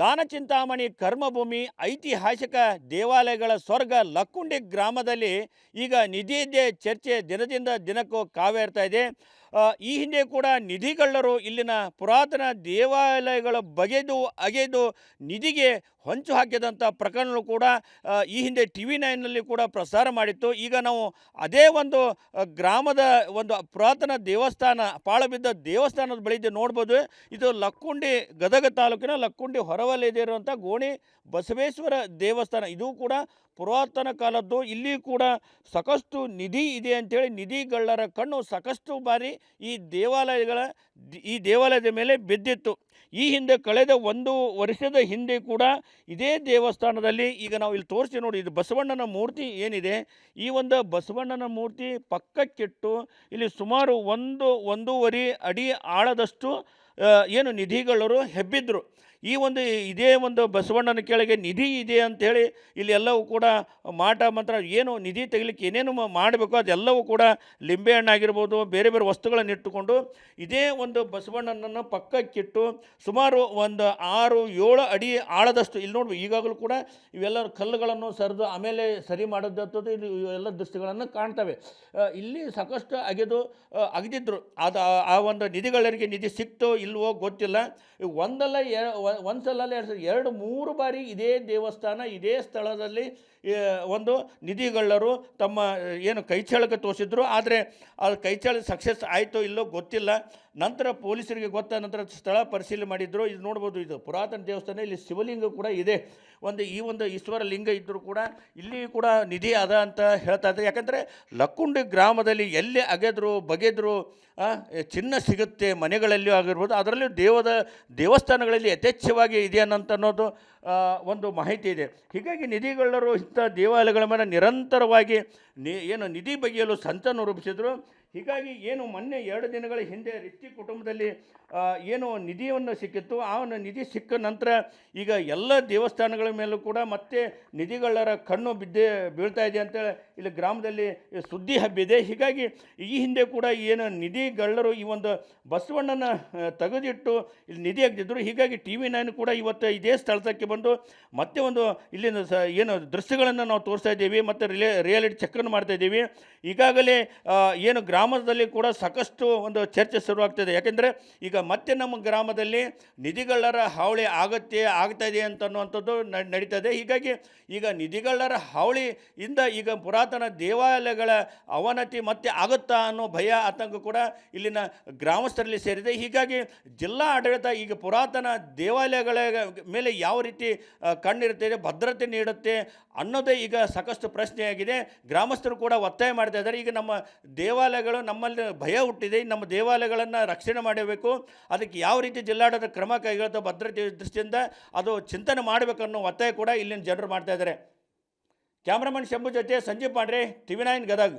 ದಾನ ಚಿಂತಾಮಣಿ ಕರ್ಮಭೂಮಿ ಐತಿಹಾಸಿಕ ದೇವಾಲಯಗಳ ಸ್ವರ್ಗ ಲಕ್ಕುಂಡಿ ಗ್ರಾಮದಲ್ಲಿ ಈಗ ನಿಧಿಯಿದ್ದೇ ಚರ್ಚೆ ದಿನದಿಂದ ದಿನಕ್ಕೂ ಕಾವೇರ್ತಾ ಇದೆ. ಈ ಹಿಂದೆ ಕೂಡ ನಿಧಿಗಳ್ಳರು ಇಲ್ಲಿನ ಪುರಾತನ ದೇವಾಲಯಗಳ ಬಗೆದು ಅಗೆದು ನಿಧಿಗೆ ಹೊಂಚು ಹಾಕಿದಂಥ ಪ್ರಕರಣಗಳು ಕೂಡ ಈ ಹಿಂದೆ ಟಿ ವಿ ನೈನ್ನಲ್ಲಿ ಕೂಡ ಪ್ರಸಾರ ಮಾಡಿತ್ತು. ಈಗ ನಾವು ಅದೇ ಒಂದು ಗ್ರಾಮದ ಒಂದು ಪುರಾತನ ದೇವಸ್ಥಾನ, ಪಾಳಬಿದ್ದ ದೇವಸ್ಥಾನದ ಬಳಿದ್ದು ನೋಡ್ಬೋದು. ಇದು ಲಕ್ಕುಂಡಿ ಗದಗ ತಾಲೂಕಿನ ಲಕ್ಕುಂಡಿ ಹೊರವಲಯದ ಇರುವಂಥ ಗೋಣಿ ಬಸವೇಶ್ವರ ದೇವಸ್ಥಾನ. ಇದು ಕೂಡ ಪುರಾತನ ಕಾಲದ್ದು ಇಲ್ಲಿ ಕೂಡ ಸಾಕಷ್ಟು ನಿಧಿ ಇದೆ ಅಂಥೇಳಿ ನಿಧಿಗಳ್ಳರ ಕಣ್ಣು ಸಾಕಷ್ಟು ಬಾರಿ ಈ ದೇವಾಲಯಗಳ ಈ ದೇವಾಲಯದ ಮೇಲೆ ಬಿದ್ದಿತ್ತು. ಈ ಹಿಂದೆ ಕಳೆದ ಒಂದು ವರ್ಷದ ಹಿಂದೆ ಕೂಡ ಇದೇ ದೇವಸ್ಥಾನದಲ್ಲಿ ಈಗ ನಾವು ಇಲ್ಲಿ ತೋರಿಸಿ ನೋಡಿ, ಇದು ಬಸವಣ್ಣನ ಮೂರ್ತಿ ಏನಿದೆ. ಈ ಒಂದು ಬಸವಣ್ಣನ ಮೂರ್ತಿ ಪಕ್ಕಕ್ಕಿಟ್ಟು ಇಲ್ಲಿ ಸುಮಾರು ಒಂದು, ಒಂದೂವರೆ ಅಡಿ ಆಳದಷ್ಟು ಏನು ನಿಧಿಗಳರು ಹೆಬ್ಬಿದ್ರು. ಈ ಒಂದು ಇದೇ ಒಂದು ಬಸವಣ್ಣನ ಕೆಳಗೆ ನಿಧಿ ಇದೆ ಅಂಥೇಳಿ ಇಲ್ಲಿ ಎಲ್ಲವೂ ಕೂಡ ಮಾಟ ಮಂತ್ರ ಏನು ನಿಧಿ ತೆಗಿಲಿಕ್ಕೆ ಏನೇನು ಮಾಡಬೇಕು ಅದೆಲ್ಲವೂ ಕೂಡ ಲಿಂಬೆ ಹಣ್ಣಾಗಿರ್ಬೋದು, ಬೇರೆ ಬೇರೆ ವಸ್ತುಗಳನ್ನು ಇಟ್ಟುಕೊಂಡು ಇದೇ ಒಂದು ಬಸವಣ್ಣನನ್ನು ಪಕ್ಕಕ್ಕಿಟ್ಟು ಸುಮಾರು ಒಂದು ಆರು ಏಳು ಅಡಿ ಆಳದಷ್ಟು ಇಲ್ಲಿ ನೋಡಿ ಈಗಾಗಲೂ ಕೂಡ ಇವೆಲ್ಲ ಕಲ್ಲುಗಳನ್ನು ಸರಿದು ಆಮೇಲೆ ಸರಿ ಮಾಡೋದಂಥದ್ದು ಇಲ್ಲಿ ಎಲ್ಲ ದೃಷ್ಟಿಗಳನ್ನು ಕಾಣ್ತವೆ. ಇಲ್ಲಿ ಸಾಕಷ್ಟು ಅಗೆದು ಅಗೆದಿದ್ದರು ಅದು ಆ- ಒಂದು ನಿಧಿಗಳಿಗೆ ನಿಧಿ ಸಿಕ್ತೋ ಇಲ್ವೋ ಗೊತ್ತಿಲ್ಲ. ಒಂದಲ್ಲ ಒಂದು ಸಲ ಎರಡು ಎರಡು, ಮೂರು ಬಾರಿ ಇದೇ ದೇವಸ್ಥಾನ, ಇದೇ ಸ್ಥಳದಲ್ಲಿ ಒಂದು ನಿಧಿಗಳ್ಳರು ತಮ್ಮ, ಏನು ಕೈಚಳಕ ತೋರಿಸಿದ್ರು. ಆದರೆ ಅದು ಕೈಚಳ ಸಕ್ಸಸ್ ಆಯಿತೋ ಇಲ್ಲೋ ಗೊತ್ತಿಲ್ಲ. ನಂತರ ಪೊಲೀಸರಿಗೆ ಗೊತ್ತ ನಂತರ ಸ್ಥಳ ಪರಿಶೀಲನೆ ಮಾಡಿದ್ರು. ಇದು ನೋಡ್ಬೋದು, ಇದು ಪುರಾತನ ದೇವಸ್ಥಾನ, ಇಲ್ಲಿ ಶಿವಲಿಂಗ ಕೂಡ ಇದೆ. ಒಂದು ಈ ಒಂದು ಈಶ್ವರ ಲಿಂಗ ಇದ್ದರೂ ಕೂಡ ಇಲ್ಲಿ ಕೂಡ ನಿಧಿ ಅದ ಅಂತ ಹೇಳ್ತಾ ಇದ್ದಾರೆ. ಯಾಕಂದರೆ ಲಕ್ಕುಂಡಿ ಗ್ರಾಮದಲ್ಲಿ ಎಲ್ಲಿ ಅಗೆದ್ರು, ಬಗೆದ್ರು ಚಿನ್ನ ಸಿಗುತ್ತೆ ಮನೆಗಳಲ್ಲಿಯೂ ಆಗಿರ್ಬೋದು, ಅದರಲ್ಲೂ ದೇವದ ದೇವಸ್ಥಾನಗಳಲ್ಲಿ ಯಥೇಚ್ಛವಾಗಿ ಇದೆ ಅನ್ನೋದು ಒಂದು ಮಾಹಿತಿ ಇದೆ. ಹೀಗಾಗಿ ನಿಧಿಗಳ್ಳರು ಇಂಥ ದೇವಾಲಯಗಳ ಮೇಲೆ ನಿರಂತರವಾಗಿ ನಿ, ಏನು ನಿಧಿ ಬಗೆಯಲು ಸಂತನ ರೂಪಿಸಿದರು. ಹೀಗಾಗಿ ಏನು ಮೊನ್ನೆ ಎರಡು ದಿನಗಳ ಹಿಂದೆ ರಿಚ್ಚಿ ಕುಟುಂಬದಲ್ಲಿ ಏನು ನಿಧಿಯನ್ನು ಸಿಕ್ಕಿತ್ತು. ಆ ಒಂದು ನಿಧಿ ಸಿಕ್ಕ ನಂತರ ಈಗ ಎಲ್ಲ ದೇವಸ್ಥಾನಗಳ ಮೇಲೂ ಕೂಡ ಮತ್ತೆ ನಿಧಿಗಳರ ಕಣ್ಣು ಬಿದ್ದೆ ಬೀಳ್ತಾ ಇದೆ ಅಂತೇಳಿ ಇಲ್ಲಿ ಗ್ರಾಮದಲ್ಲಿ ಸುದ್ದಿ ಹಬ್ಬಿದೆ ಹೀಗಾಗಿ ಈ ಹಿಂದೆ ಕೂಡ ಏನು ನಿಧಿಗಳ್ಳರು ಈ ಒಂದು ಬಸವಣ್ಣನ ತೆಗೆದಿಟ್ಟು ಇಲ್ಲಿ ನಿಧಿ ಹಾಕ್ತಿದ್ರು. ಹೀಗಾಗಿ ಟಿ ವಿ ನೈನ್ ಕೂಡ ಇವತ್ತು ಇದೇ ಸ್ಥಳಕ್ಕೆ ಬಂದು ಮತ್ತೆ ಒಂದು ಇಲ್ಲಿನ ಸ ಏನು ದೃಶ್ಯಗಳನ್ನು ನಾವು ತೋರಿಸ್ತಾ ಇದ್ದೀವಿ, ಮತ್ತು ರಿಲೇ, ರಿಯಾಲಿಟಿ ಚೆಕ್ಕನ್ನು ಮಾಡ್ತಾ ಇದ್ದೀವಿ. ಈಗಾಗಲೇ ಏನು ಗ್ರಾಮದಲ್ಲಿ ಕೂಡ ಸಾಕಷ್ಟು ಒಂದು ಚರ್ಚೆ ಶುರುವಾಗ್ತಿದೆ. ಯಾಕೆಂದರೆ ಈಗ ಮತ್ತೆ ನಮ್ಮ ಗ್ರಾಮದಲ್ಲಿ ನಿಧಿಗಳ್ಳರ ಹಾವಳಿ ಆಗುತ್ತೆ, ಆಗ್ತಾ ಇದೆ ಅಂತ ಅನ್ನುವಂಥದ್ದು ನ- ನಡೀತಾ ಇದೆ ಹೀಗಾಗಿ ಈಗ ನಿಧಿಗಳ್ಳರ ಹಾವಳಿಯಿಂದ ಈಗ ಪುರಾತನ ದೇವಾಲಯಗಳ ಅವನತಿ ಮತ್ತೆ ಆಗುತ್ತಾ ಅನ್ನೋ ಭಯ, ಆತಂಕ ಕೂಡ ಇಲ್ಲಿನ ಗ್ರಾಮಸ್ಥರಲ್ಲಿ ಸೇರಿದೆ. ಹೀಗಾಗಿ ಜಿಲ್ಲಾ ಆಡಳಿತ ಈಗ ಪುರಾತನ ದೇವಾಲಯಗಳ ಮೇಲೆ ಯಾವ ರೀತಿ ಆ, ಕಣ್ಣಿರುತ್ತೆ ಭದ್ರತೆ ನೀಡುತ್ತೆ ಅನ್ನೋದೇ ಈಗ ಸಾಕಷ್ಟು ಪ್ರಶ್ನೆಯಾಗಿದೆ. ಗ್ರಾಮಸ್ಥರು ಕೂಡ ಒತ್ತಾಯ ಮಾಡ್ತಾ ಇದ್ದಾರೆ. ಈಗ ನಮ್ಮ ದೇವಾಲಯಗಳು ನಮ್ಮಲ್ಲಿ ಭಯ ಹುಟ್ಟಿದೆ. ನಮ್ಮ ದೇವಾಲಯಗಳನ್ನು ರಕ್ಷಣೆ ಮಾಡಬೇಕು. ಅದಕ್ಕೆ ಯಾವ ರೀತಿ ಜಿಲ್ಲಾಡಳಿತ ಕ್ರಮ ಕೈಗೊಳ್ಳುತ್ತೋ ಭದ್ರತೆ ದೃಷ್ಟಿಯಿಂದ ಅದು ಚಿಂತನೆ ಮಾಡಬೇಕನ್ನೋ ಒತ್ತಾಯ ಕೂಡ ಇಲ್ಲಿನ ಜನರು ಮಾಡ್ತಾ ಇದ್ದಾರೆ. ಕ್ಯಾಮ್ರಾಮನ್ ಶಂಭು ಜೊತೆ ಸಂಜೀವ್ ಪಾಂಡ್ರೆ ಟಿವಿ ನೈನ್ ಗದಗ್.